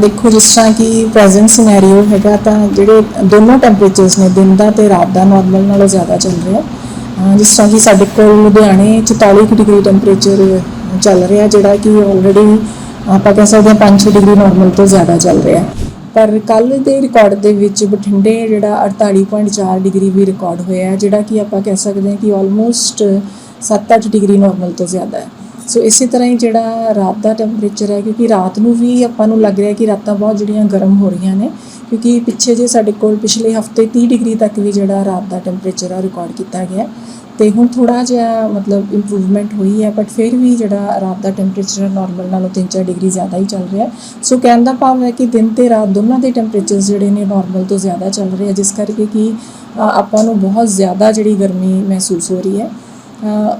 ਦੇਖੋ, ਜਿਸ ਤਰ੍ਹਾਂ ਕਿ ਪ੍ਰੈਜ਼ੈਂਟ ਸਿਨੈਰੀਓ ਹੈਗਾ, ਤਾਂ ਜਿਹੜੇ ਦੋਨੋਂ ਟੈਂਪਰੇਚਰਸ ਨੇ, ਦਿਨ ਦਾ ਤੇ ਰਾਤ ਦਾ ਨਾਰਮਲ ਨਾਲੋਂ ਜ਼ਿਆਦਾ ਚੱਲ ਰਿਹਾ। ਜਿਸ ਤਰ੍ਹਾਂ ਕਿ ਸਾਡੇ ਕੋਲ ਲੁਧਿਆਣੇ 44 ਕੁ ਡਿਗਰੀ ਟੈਂਪਰੇਚਰ ਚੱਲ ਰਿਹਾ, ਜਿਹੜਾ ਕਿ ਆਲਰੇਡੀ ਆਪਾਂ ਕਹਿ ਸਕਦੇ ਹਾਂ 5-6 ਡਿਗਰੀ ਨਾਰਮਲ ਤੋਂ ਜ਼ਿਆਦਾ ਚੱਲ ਰਿਹਾ। ਪਰ ਕੱਲ ਦੇ ਰਿਕਾਰਡ ਦੇ ਵਿੱਚ ਬਠਿੰਡੇ ਜਿਹੜਾ 48.4 ਡਿਗਰੀ ਵੀ ਰਿਕਾਰਡ ਹੋਇਆ ਹੈ, ਜਿਹੜਾ ਕਿ ਆਪਾਂ ਕਹਿ ਸਕਦੇ ਹਾਂ ਕਿ ਆਲਮੋਸਟ 7-8 ਡਿਗਰੀ ਨਾਰਮਲ ਤੋਂ ਜ਼ਿਆਦਾ ਹੈ। ਸੋ ਇਸੇ ਤਰ੍ਹਾਂ ਹੀ ਜਿਹੜਾ ਰਾਤ ਦਾ ਟੈਂਪਰੇਚਰ ਹੈ, ਕਿਉਂਕਿ ਰਾਤ ਨੂੰ ਵੀ ਆਪਾਂ ਨੂੰ ਲੱਗ ਰਿਹਾ ਕਿ ਰਾਤਾਂ ਬਹੁਤ ਜਿਹੜੀਆਂ ਗਰਮ ਹੋ ਰਹੀਆਂ ਨੇ, ਕਿਉਂਕਿ ਪਿੱਛੇ ਜੇ ਸਾਡੇ ਕੋਲ ਪਿਛਲੇ ਹਫ਼ਤੇ 30 ਡਿਗਰੀ ਤੱਕ ਵੀ ਜਿਹੜਾ ਰਾਤ ਦਾ ਟੈਂਪਰੇਚਰ ਆ ਰਿਕਾਰਡ ਕੀਤਾ ਗਿਆ ਤੇ ਹੁਣ ਥੋੜਾ ਜਿਹਾ ਮਤਲਬ ਇੰਪਰੂਵਮੈਂਟ ਹੋਈ ਹੈ ਬਟ ਫਿਰ ਵੀ ਜਿਹੜਾ ਰਾਤ ਦਾ ਟੈਂਪਰੇਚਰ ਨਾਰਮਲ ਨਾਲੋਂ 3-4 ਡਿਗਰੀ ਜ਼ਿਆਦਾ ਹੀ ਚੱਲ ਰਿਹਾ ਸੋ ਕਹਿਣ ਦਾ ਭਾਵ ਹੈ ਕਿ ਦਿਨ ਤੇ ਰਾਤ ਦੋਨਾਂ ਦੇ ਟੈਂਪਰੇਚਰ ਜਿਹੜੇ ਨੇ ਨਾਰਮਲ ਤੋਂ ਜ਼ਿਆਦਾ ਚੱਲ ਰਹੇ ਆ, ਜਿਸ ਕਰਕੇ ਕਿ ਆਪਾਂ ਨੂੰ ਬਹੁਤ ਜ਼ਿਆਦਾ ਜਿਹੜੀ ਗਰਮੀ ਮਹਿਸੂਸ ਹੋ ਰਹੀ ਹੈ।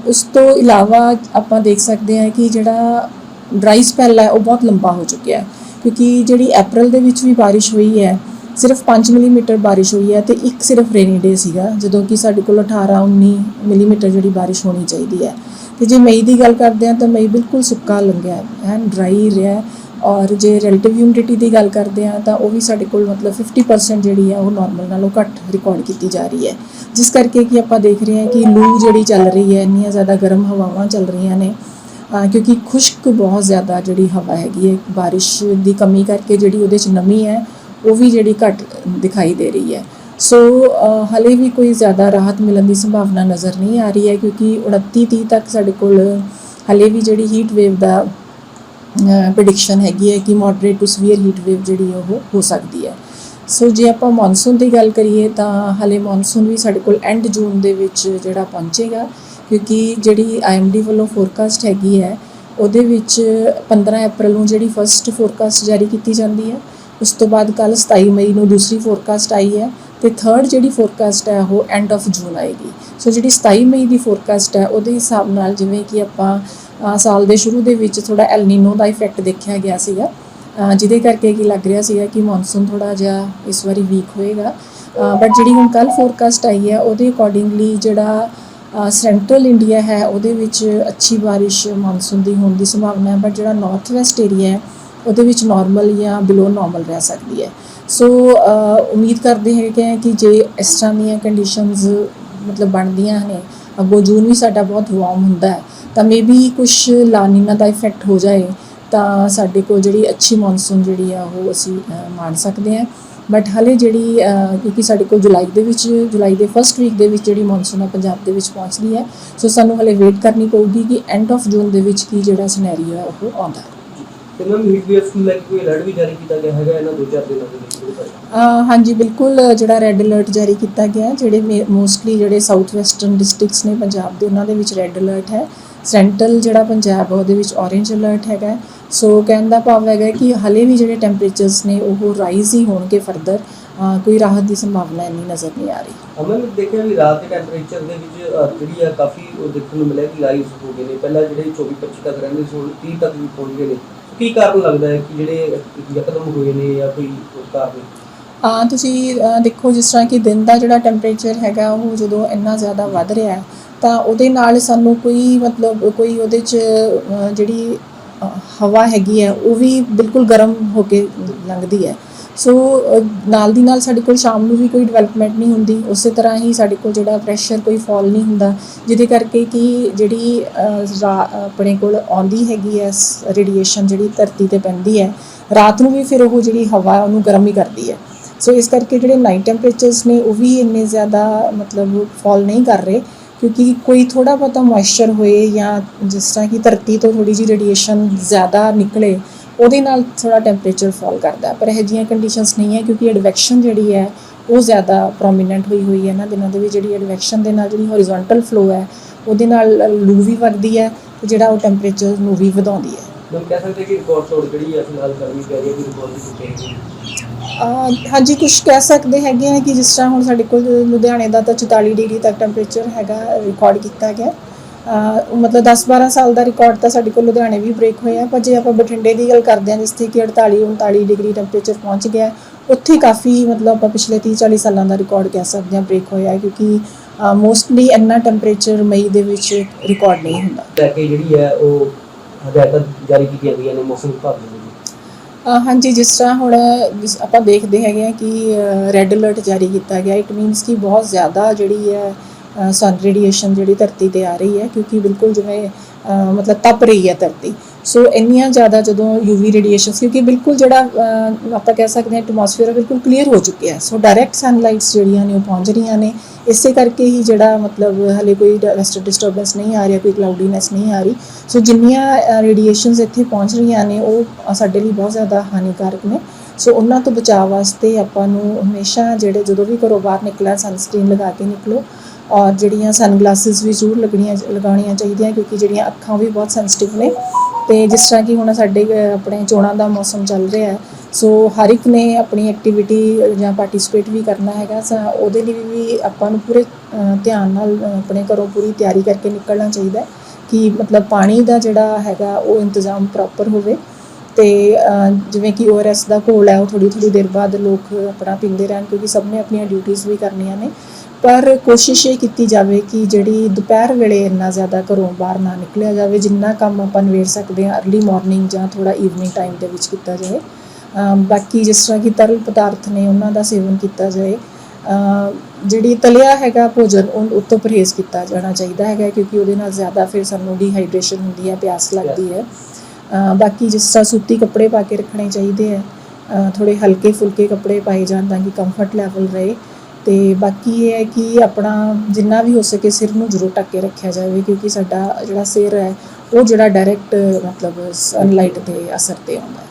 ਉਸ ਤੋਂ ਇਲਾਵਾ ਆਪਾਂ ਦੇਖ ਸਕਦੇ ਹਾਂ ਕਿ ਜਿਹੜਾ ਡਰਾਈ ਸਪੈਲ ਹੈ, ਉਹ ਬਹੁਤ ਲੰਬਾ ਹੋ ਚੁੱਕਿਆ ਹੈ, ਕਿਉਂਕਿ ਜਿਹੜੀ ਅਪ੍ਰੈਲ ਦੇ ਵਿੱਚ ਵੀ ਬਾਰਿਸ਼ ਹੋਈ ਹੈ, ਸਿਰਫ 5 ਮਿਲੀਮੀਟਰ ਬਾਰਿਸ਼ ਹੋਈ ਹੈ ਤੇ ਇੱਕ ਸਿਰਫ ਰੇਨੀ ਡੇ ਸੀਗਾ, ਜਦੋਂ ਕਿ ਸਾਡੇ ਕੋਲ 18 19 ਮਿਲੀਮੀਟਰ ਜਿਹੜੀ ਬਾਰਿਸ਼ ਹੋਣੀ ਚਾਹੀਦੀ ਹੈ। ਤੇ ਜੇ ਮਈ ਦੀ ਗੱਲ ਕਰਦੇ ਹਾਂ ਤਾਂ ਮਈ ਬਿਲਕੁਲ ਸੁੱਕਾ ਲੰਘਿਆ ਹੈ ਐਨ ਡਰਾਈ ਰਿਹਾ ਔਰ ਜੇ ਰਿਲੇਟਿਵ ਹਿਊਮਿਡਿਟੀ ਦੀ ਗੱਲ ਕਰਦੇ ਹਾਂ ਤਾਂ ਉਹ ਵੀ ਸਾਡੇ ਕੋਲ ਮਤਲਬ 50% ਜਿਹੜੀ ਆ ਉਹ ਨਾਰਮਲ ਨਾਲੋਂ ਘੱਟ ਰਿਕਾਰਡ ਕੀਤੀ ਜਾ ਰਹੀ ਹੈ। ਜਿਸ ਕਰਕੇ ਕਿ ਆਪਾਂ ਦੇਖ ਰਹੇ ਹਾਂ ਕਿ ਲੂ ਜਿਹੜੀ ਚੱਲ ਰਹੀ ਹੈ, ਇੰਨੀਆਂ ਜ਼ਿਆਦਾ ਗਰਮ ਹਵਾਵਾਂ ਚੱਲ ਰਹੀਆਂ ਨੇ ਕਿਉਂਕਿ ਖੁਸ਼ਕ ਬਹੁਤ ਜ਼ਿਆਦਾ ਜਿਹੜੀ ਹਵਾ ਹੈਗੀ ਹੈ, ਬਾਰਿਸ਼ ਦੀ ਕਮੀ ਕਰਕੇ ਜਿਹੜੀ ਉਹਦੇ 'ਚ ਨਮੀ ਹੈ, ਉਹ ਵੀ ਜਿਹੜੀ ਘੱਟ ਦਿਖਾਈ ਦੇ ਰਹੀ ਹੈ। ਸੋ, ਅਹ ਹਲੇ ਵੀ ਕੋਈ ਜ਼ਿਆਦਾ ਰਾਹਤ ਮਿਲਣ ਦੀ ਸੰਭਾਵਨਾ ਨਜ਼ਰ ਨਹੀਂ ਆ ਰਹੀ ਹੈ ਕਿਉਂਕਿ 29 30 ਤੱਕ ਸਾਡੇ ਕੋਲ ਹਲੇ ਵੀ ਜਿਹੜੀ ਹੀਟ ਵੇਵ ਦਾ ਪ੍ਰੈਡਿਕਸ਼ਨ ਹੈਗੀ ਹੈ ਕਿ moderate to severe heat wave ਜਿਹੜੀ ਹੈ ਉਹ ਹੋ ਸਕਦੀ ਹੈ। ਸੋ ਜੇ ਆਪਾਂ ਮੌਨਸੂਨ ਦੀ ਗੱਲ ਕਰੀਏ ਤਾਂ ਹਲੇ ਮੌਨਸੂਨ ਵੀ ਸਾਡੇ ਕੋਲ ਐਂਡ ਜੂਨ ਦੇ ਵਿੱਚ ਜਿਹੜਾ ਪਹੁੰਚੇਗਾ, ਕਿਉਂਕਿ ਜਿਹੜੀ ਆਈਐਮਡੀ ਵੱਲੋਂ ਫੋਰਕਾਸਟ ਹੈਗੀ ਹੈ, ਉਹਦੇ ਵਿੱਚ 15 ਅਪ੍ਰੈਲ ਨੂੰ ਜਿਹੜੀ ਫਰਸਟ ਫੋਰਕਾਸਟ ਜਾਰੀ ਕੀਤੀ ਜਾਂਦੀ ਹੈ, ਉਸ ਤੋਂ ਬਾਅਦ ਕੱਲ 27 ਮਈ ਨੂੰ ਦੂਸਰੀ ਫੋਰਕਾਸਟ ਆਈ ਹੈ ਤੇ ਥਰਡ ਜਿਹੜੀ ਫੋਰਕਾਸਟ ਹੈ ਉਹ ਐਂਡ ਆਫ ਜੂਨ ਆਏਗੀ। ਸੋ ਜਿਹੜੀ 27 ਮਈ ਦੀ ਫੋਰਕਾਸਟ ਹੈ, ਉਹਦੇ ਹਿਸਾਬ ਨਾਲ ਜਿਵੇਂ ਕਿ ਆਪਾਂ ਸਾਲ ਦੇ ਸ਼ੁਰੂ ਦੇ ਵਿੱਚ ਥੋੜਾ ਐਲਨੀਨੋ ਦਾ ਇਫੈਕਟ ਦੇਖਿਆ ਗਿਆ ਸੀਗਾ। ਜਿਹਦੇ ਕਰਕੇ ਕੀ ਲੱਗ ਰਿਹਾ ਸੀਗਾ ਕਿ ਮੌਨਸੂਨ ਥੋੜਾ ਜਿਹਾ ਇਸ ਵਾਰੀ ਵੀਕ ਹੋਏਗਾ। ਬਟ ਜਿਹੜੀ ਹੁਣ ਕੱਲ ਫੋਰਕਾਸਟ ਆਈ ਹੈ, ਉਹਦੇ ਅਕੋਰਡਿੰਗਲੀ ਜਿਹੜਾ ਸੈਂਟਰਲ ਇੰਡੀਆ ਹੈ, ਉਹਦੇ ਵਿੱਚ ਅੱਛੀ ਬਾਰਿਸ਼ ਮੌਨਸੂਨ ਦੀ ਹੋਣ ਦੀ ਸੰਭਾਵਨਾ ਹੈ ਬਟ ਜਿਹੜਾ ਨਾਰਥ ਵੈਸਟ ਏਰੀਆ ਹੈ, ਉਹਦੇ ਵਿੱਚ ਨਾਰਮਲ ਜਾਂ ਬਿਲੋ ਨਾਰਮਲ ਰਹਿ ਸਕਦੀ ਹੈ। ਸੋ ਉਮੀਦ ਕਰਦੇ ਹੈਗੇ ਹਾਂ ਕਿ ਜੇ ਇਸ ਤਰ੍ਹਾਂ ਦੀਆਂ ਕੰਡੀਸ਼ਨਸ ਮਤਲਬ ਬਣਦੀਆਂ ਨੇ, ਅੱਗੋਂ ਜੂਨ ਵੀ ਸਾਡਾ ਬਹੁਤ ਵਾਰਮ ਹੁੰਦਾ ਹੈ। ਤਾਂ ਮੇਬੀ ਕੁਝ ਲਾਨੀਨਾ ਦਾ ਇਫੈਕਟ ਹੋ ਜਾਏ ਤਾਂ ਸਾਡੇ ਕੋਲ ਜਿਹੜੀ ਅੱਛੀ ਮੌਨਸੂਨ ਜਿਹੜੀ ਆ ਉਹ ਅਸੀਂ ਮਾਣ ਸਕਦੇ ਹਾਂ। ਬਟ ਹਲੇ ਜਿਹੜੀ ਕਿਉਂਕਿ ਸਾਡੇ ਕੋਲ ਜੁਲਾਈ ਦੇ ਵਿੱਚ ਜੁਲਾਈ ਦੇ ਫਰਸਟ ਵੀਕ ਦੇ ਵਿੱਚ ਜਿਹੜੀ ਮੌਨਸੂਨ ਆ ਪੰਜਾਬ ਦੇ ਵਿੱਚ ਪਹੁੰਚਦੀ ਹੈ। ਸੋ ਸਾਨੂੰ ਹਲੇ ਵੇਟ ਕਰਨੀ ਪਊਗੀ ਕਿ ਐਂਡ ਆਫ ਜੂਨ ਦੇ ਵਿੱਚ ਕੀ ਜਿਹੜਾ ਸਿਨੈਰੀਓ ਹੈ ਉਹ ਆਉਂਦਾ ਹੈ। ਮੈਮ ਹੀਟ ਵੇਵਸ ਨੂੰ ਲੈ ਕੇ ਕੋਈ ਅਲਰਟ ਵੀ ਜਾਰੀ ਕੀਤਾ ਗਿਆ ਹੈਗਾ ਇਹਨਾਂ ਦੋ ਚਾਰ ਦਿਨਾਂ ਦੇ ਵਿੱਚ? ਹਾਂਜੀ ਬਿਲਕੁਲ ਜਿਹੜਾ ਰੈੱਡ ਅਲਰਟ ਜਾਰੀ ਕੀਤਾ ਗਿਆ ਜਿਹੜੇ ਮੋਸਟਲੀ ਜਿਹੜੇ ਸਾਊਥ ਵੈਸਟਰਨ ਡਿਸਟ੍ਰਿਕਟਸ ਨੇ ਪੰਜਾਬ ਦੇ ਉਹਨਾਂ ਦੇ ਵਿੱਚ ਰੈੱਡ ਅਲਰਟ ਹੈ। ਸੈਂਟਰਲ ਜਿਹੜਾ ਪੰਜਾਬ ਉਹਦੇ ਵਿੱਚ ਔਰੇਂਜ ਅਲਰਟ ਹੈਗਾ। ਸੋ ਕਹਿਣ ਦਾ ਭਾਵ ਹੈਗਾ ਕਿ ਹਲੇ ਵੀ ਜਿਹੜੇ ਟੈਂਪਰੇਚਰਸ ਨੇ ਉਹ ਰਾਈਜ਼ ਹੀ ਹੋਣਗੇ ਫਰਦਰ ਕੋਈ ਰਾਹਤ ਦੀ ਸੰਭਾਵਨਾ ਇੰਨੀ ਨਜ਼ਰ ਨਹੀਂ ਆ ਰਹੀ। ਅਮਨ ਦੇਖਿਆ ਵੀ ਰਾਤ ਦੇ ਟੈਂਪਰੇਚਰ ਦੇ ਵਿੱਚ ਜਿਹੜੀ ਆ ਕਾਫੀ ਉਹ ਦੇਖਣ ਨੂੰ ਮਿਲਿਆ ਕਿ ਰਾਈਜ਼ ਹੋ ਗਏ ਨੇ। ਪਹਿਲਾਂ ਜਿਹੜੇ 24 25 ਤੱਕ ਰਹਿੰਦੇ ਸੀ ਹੁਣ 30 ਤੱਕ ਵੀ ਪਹੁੰਚ ਗਏ ਨੇ। ਕੀ ਕਾਰਨ ਲੱਗਦਾ ਹੈ ਕਿ ਜਿਹੜੇ ਯਕਦਮ ਹੋਏ ਨੇ ਜਾਂ ਕੋਈ ਹੋਰ ਕਾਰਨ ਹਾਂ? ਤੁਸੀਂ ਦੇਖੋ ਜਿਸ ਤਰ੍ਹਾਂ ਕਿ ਦਿਨ ਦਾ ਜਿਹੜਾ ਟੈਂਪਰੇਚਰ ਹੈਗਾ ਉਹ ਜਦੋਂ ਇੰਨਾ ਜ਼ਿਆਦਾ ਵੱਧ ਰਿਹਾ ਹੈ ਤਾਂ ਉਹਦੇ ਨਾਲ ਸਾਨੂੰ ਕੋਈ ਮਤਲਬ ਕੋਈ ਉਹਦੇ 'ਚ ਜਿਹੜੀ ਹਵਾ ਹੈਗੀ ਹੈ, ਉਹ ਵੀ ਬਿਲਕੁਲ ਗਰਮ ਹੋ ਕੇ ਲੰਘਦੀ ਹੈ। ਸੋ ਨਾਲ ਦੀ ਨਾਲ ਸਾਡੇ ਕੋਲ ਸ਼ਾਮ ਨੂੰ ਵੀ ਕੋਈ ਡਿਵੈਲਪਮੈਂਟ ਨਹੀਂ ਹੁੰਦੀ। ਉਸੇ ਤਰ੍ਹਾਂ ਹੀ ਸਾਡੇ ਕੋਲ ਜਿਹੜਾ ਪ੍ਰੈਸ਼ਰ ਕੋਈ ਫਾਲ ਨਹੀਂ ਹੁੰਦਾ। ਜਿਹਦੇ ਕਰਕੇ ਕਿ ਜਿਹੜੀ ਰਾ- ਆਪਣੇ ਕੋਲ ਆਉਂਦੀ ਹੈਗੀ ਹੈ ਰੇਡੀਏਸ਼ਨ ਜਿਹੜੀ ਧਰਤੀ ਤੇ ਪੈਂਦੀ ਹੈ, ਰਾਤ ਨੂੰ ਵੀ ਫਿਰ ਉਹ ਜਿਹੜੀ ਹਵਾ ਉਹਨੂੰ ਗਰਮ ਹੀ ਕਰਦੀ ਹੈ। ਸੋ ਇਸ ਕਰਕੇ ਜਿਹੜੇ ਨਾਈਟ ਟੈਂਪਰੇਚਰਸ ਨੇ, ਉਹ ਵੀ ਇੰਨੇ ਜ਼ਿਆਦਾ ਮਤਲਬ ਫਾਲ ਨਹੀਂ ਕਰ ਰਹੇ। ਕਿਉਂਕਿ ਕੋਈ ਥੋੜਾ ਬਹੁਤਾ ਮੋਇਸਚਰ ਹੋਏ ਜਾਂ ਜਿਸ ਤਰ੍ਹਾਂ ਕਿ ਧਰਤੀ ਤੋਂ ਥੋੜੀ ਜਿਹੀ ਰੇਡੀਏਸ਼ਨ ਜ਼ਿਆਦਾ ਨਿਕਲੇ, ਉਹਦੇ ਨਾਲ ਥੋੜਾ ਟੈਂਪਰੇਚਰ ਫਾਲ ਕਰਦਾ ਪਰ ਇਹ ਜਿਹੀਆਂ ਕੰਡੀਸ਼ਨਸ ਨਹੀਂ ਹੈ ਕਿਉਂਕਿ ਐਡਵੈਕਸ਼ਨ ਜਿਹੜੀ ਹੈ, ਉਹ ਜ਼ਿਆਦਾ ਪ੍ਰੋਮੀਨੈਂਟ ਹੋਈ ਹੋਈ ਹੈ ਨਾ, ਦਿਨਾਂ ਦੇ ਵਿੱਚ ਜਿਹੜੀ ਐਡਵੈਕਸ਼ਨ ਦੇ ਨਾਲ ਜਿਹੜੀ ਹੌਰੀਜ਼ੌਂਟਲ ਫਲੋ ਹੈ, ਉਹਦੇ ਨਾਲ ਲੂ ਵੀ ਵਗਦੀ ਹੈ ਤੇ ਜਿਹੜਾ ਉਹ ਟੈਂਪਰੇਚਰ ਨੂੰ ਵੀ ਵਧਾਉਂਦੀ ਹੈ। ਮੈਂ ਕਹਿ ਸਕਦੇ ਕਿ ਰਿਕਾਰਡ ਤੋੜ ਜਿਹੜੀ ਆ ਫਿਲਹਾਲ ਗਰਮੀ ਪੈ ਰਹੀ ਹੈ ਕਿ ਰਿਕਾਰਡ ਵੀ ਟੁੱਟੇ ਹਾਂਜੀ ਕੁਝ ਕਹਿ ਸਕਦੇ ਹੈਗੇ ਆ ਕਿ ਜਿਸ ਤਰ੍ਹਾਂ ਹੁਣ ਸਾਡੇ ਕੋਲ ਲੁਧਿਆਣੇ ਦਾ ਤਾਂ 44 ਡਿਗਰੀ ਤੱਕ ਟੈਂਪਰੇਚਰ ਹੈਗਾ ਰਿਕਾਰਡ ਕੀਤਾ ਗਿਆ। ਮਤਲਬ 10-12 ਸਾਲ ਦਾ ਰਿਕਾਰਡ ਤਾਂ ਸਾਡੇ ਕੋਲ ਲੁਧਿਆਣੇ ਵੀ ਬ੍ਰੇਕ ਹੋਇਆ, ਪਰ ਜੇ ਆਪਾਂ ਬਠਿੰਡੇ ਦੀ ਗੱਲ ਕਰਦੇ ਹਾਂ, ਜਿੱਥੇ ਕਿ 48-39 ਡਿਗਰੀ ਟੈਂਪਰੇਚਰ ਪਹੁੰਚ ਗਿਆ, ਉੱਥੇ ਕਾਫੀ ਮਤਲਬ ਆਪਾਂ ਪਿਛਲੇ 30-40 ਸਾਲਾਂ ਦਾ ਰਿਕਾਰਡ ਕਹਿ ਸਕਦੇ ਹਾਂ ਬ੍ਰੇਕ ਹੋਇਆ, ਕਿਉਂਕਿ ਮੋਸਟਲੀ ਇੰਨਾ ਟੈਂਪਰੇਚਰ ਮਈ ਦੇ ਵਿੱਚ ਰਿਕਾਰਡ ਨਹੀਂ ਹੁੰਦਾ। ਲੈ ਜਿਹੜੀ ਹੈ, ਉਹ ਹਦਾਇਤਾਂ ਜਾਰੀ ਕੀਤੀਆਂ ਗਈਆਂ ਨੇ ਮੌਸਮ ਵਿਭਾਗ ਹਾਂਜੀ ਜਿਸ ਤਰ੍ਹਾਂ ਹੁਣ ਆਪਾਂ ਦੇਖਦੇ ਹੈਗੇ ਆ ਕਿ ਰੈੱਡ ਅਲਰਟ ਜਾਰੀ ਕੀਤਾ ਗਿਆ ਇਟ ਮੀਨਸ ਕਿ ਬਹੁਤ ਜ਼ਿਆਦਾ ਜਿਹੜੀ ਹੈ ਸਨ ਰੇਡੀਏਸ਼ਨ ਜਿਹੜੀ ਧਰਤੀ ਤੇ ਆ ਰਹੀ ਹੈ ਕਿਉਂਕਿ ਬਿਲਕੁਲ ਜਿਵੇਂ ਅ, ਮਤਲਬ ਤਪ ਰਹੀ ਹੈ ਧਰਤੀ। ਸੋ ਇੰਨੀਆਂ ਜ਼ਿਆਦਾ ਜਦੋਂ ਯੂਵੀ ਰੇਡੀਏਸ਼ਨ ਕਿਉਂਕਿ ਬਿਲਕੁਲ ਜਿਹੜਾ ਆਪਾਂ ਕਹਿ ਸਕਦੇ ਹਾਂ ਐਟਮੋਸਫੇਅਰ ਬਿਲਕੁਲ ਕਲੀਅਰ ਹੋ ਚੁੱਕਿਆ ਹੈ। ਸੋ ਡਾਇਰੈਕਟ ਸਨਲਾਈਟਸ ਜਿਹੜੀਆਂ ਨੇ ਉਹ ਪਹੁੰਚ ਰਹੀਆਂ ਨੇ। ਇਸੇ ਕਰਕੇ ਹੀ ਜਿਹੜਾ ਮਤਲਬ ਹਲੇ ਕੋਈ ਵੈਸਟਰ ਡਿਸਟਰਬੈਂਸ ਨਹੀਂ ਆ ਰਿਹਾ, ਕੋਈ ਕਲਾਉਡੀਨੈਸ ਨਹੀਂ ਆ ਰਹੀ। ਸੋ ਜਿੰਨੀਆਂ ਰੇਡੀਏਸ਼ਨਸ ਇੱਥੇ ਪਹੁੰਚ ਰਹੀਆਂ ਨੇ, ਉਹ ਸਾਡੇ ਲਈ ਬਹੁਤ ਜ਼ਿਆਦਾ ਹਾਨੀਕਾਰਕ ਨੇ। ਸੋ ਉਹਨਾਂ ਤੋਂ ਬਚਾਅ ਵਾਸਤੇ ਆਪਾਂ ਨੂੰ ਹਮੇਸ਼ਾ ਜਿਹੜੇ ਜਦੋਂ ਵੀ ਘਰੋਂ ਬਾਹਰ ਨਿਕਲਣਾ ਸਨਸਕ੍ਰੀਨ ਲਗਾ ਕੇ ਨਿਕਲੋ। ਔਰ ਜਿਹੜੀਆਂ ਸਨਗਲਾਸਿਸ ਵੀ ਜ਼ਰੂਰ ਲੱਗਣੀਆਂ, ਲਗਾਉਣੀਆਂ ਚਾਹੀਦੀਆਂ, ਕਿਉਂਕਿ ਜਿਹੜੀਆਂ ਅੱਖਾਂ ਵੀ ਬਹੁਤ ਸੈਂਸਿਟਿਵ ਨੇ। ਤੇ ਜਿਸ ਤਰ੍ਹਾਂ ਕਿ ਹੁਣ ਸਾਡੇ ਆਪਣੇ ਚੋਣਾਂ ਦਾ ਮੌਸਮ ਚੱਲ ਰਿਹਾ ਹੈ, ਸੋ ਹਰ ਇੱਕ ਨੇ ਆਪਣੀ ਐਕਟੀਵਿਟੀ ਜਾਂ ਪਾਰਟਿਸਿਪੇਟ ਵੀ ਕਰਨਾ ਹੈਗਾ, ਸੋ, ਉਹਦੇ ਲਈ ਵੀ ਆਪਾਂ ਨੂੰ ਪੂਰੇ ਧਿਆਨ ਨਾਲ ਆਪਣੇ ਘਰੋਂ ਪੂਰੀ ਤਿਆਰੀ ਕਰਕੇ ਨਿਕਲਣਾ ਚਾਹੀਦਾ ਕਿ ਮਤਲਬ ਪਾਣੀ ਦਾ ਜਿਹੜਾ ਹੈਗਾ ਉਹ ਇੰਤਜ਼ਾਮ ਪ੍ਰੋਪਰ ਹੋਵੇ ਤੇ ਜਿਵੇਂ ਕਿ ਓਆਰਐਸ ਦਾ ਘੋਲ ਹੈ, ਉਹ ਥੋੜੀ ਥੋੜੀ ਦੇਰ ਬਾਅਦ ਲੋਕ ਆਪਣਾ ਪੀਂਦੇ ਰਹਿਣ ਕਿਉਂਕਿ ਸਭ ਨੇ ਆਪਣੀਆਂ ਡਿਊਟੀਆਂ ਵੀ ਕਰਨੀਆਂ ਨੇ। ਪਰ ਕੋਸ਼ਿਸ਼ ਇਹ ਕੀਤੀ ਜਾਵੇ ਕਿ ਜਿਹੜੀ ਦੁਪਹਿਰ ਵੇਲੇ ਇੰਨਾ ਜ਼ਿਆਦਾ ਘਰੋਂ ਬਾਹਰ ਨਾ ਨਿਕਲਿਆ ਜਾਵੇ, ਜਿੰਨਾ ਕੰਮ ਆਪਾਂ ਨਿਬੇੜ ਸਕਦੇ ਹਾਂ ਅਰਲੀ ਮਾਰਨਿੰਗ ਜਾਂ ਥੋੜਾ ਈਵਨਿੰਗ ਟਾਈਮ ਦੇ ਵਿੱਚ ਕੀਤਾ ਜਾਵੇ। ਬਾਕੀ ਜਿਸ ਤਰ੍ਹਾਂ ਕਿ ਤਰਲ ਪਦਾਰਥ ਨੇ ਉਹਨਾਂ ਦਾ ਸੇਵਨ ਕੀਤਾ ਜਾਏ ਜਿਹੜੀ ਤਲਿਆ ਹੈਗਾ ਭੋਜਨ, ਉਹ ਉਹ ਪਰਹੇਜ਼ ਕੀਤਾ ਜਾਣਾ ਚਾਹੀਦਾ ਹੈਗਾ ਕਿਉਂਕਿ ਉਹਦੇ ਨਾਲ ਜ਼ਿਆਦਾ ਫਿਰ ਸਾਨੂੰ ਡੀਹਾਈਡਰੇਸ਼ਨ ਹੁੰਦੀ ਹੈ, ਪਿਆਸ ਲੱਗਦੀ ਹੈ। ਬਾਕੀ ਜਿਸ ਤਰ੍ਹਾਂ ਸੂਤੀ ਕੱਪੜੇ ਪਾ ਕੇ ਰੱਖਣੇ ਚਾਹੀਦੇ ਆ ਥੋੜੇ ਹਲਕੇ ਫੁਲਕੇ ਕੱਪੜੇ ਪਾਏ ਜਾਣ ਤਾਂ ਕਿ ਕੰਫਰਟ ਲੈਵਲ ਰਹੇ। ਤੇ ਬਾਕੀ ਇਹ ਹੈ ਕਿ ਆਪਣਾ ਜਿੰਨਾ ਵੀ ਹੋ ਸਕੇ ਸਿਰ ਨੂੰ ਜ਼ਰੂਰ ਢੱਕ ਕੇ ਰੱਖਿਆ ਜਾਵੇ, ਕਿਉਂਕਿ ਸਾਡਾ ਜਿਹੜਾ ਸਿਰ ਹੈ, ਉਹ ਜਿਹੜਾ ਡਾਇਰੈਕਟ ਮਤਲਬ ਸਨਲਾਈਟ ਦੇ ਅਸਰ ਤੇ ਆਉਂਦਾ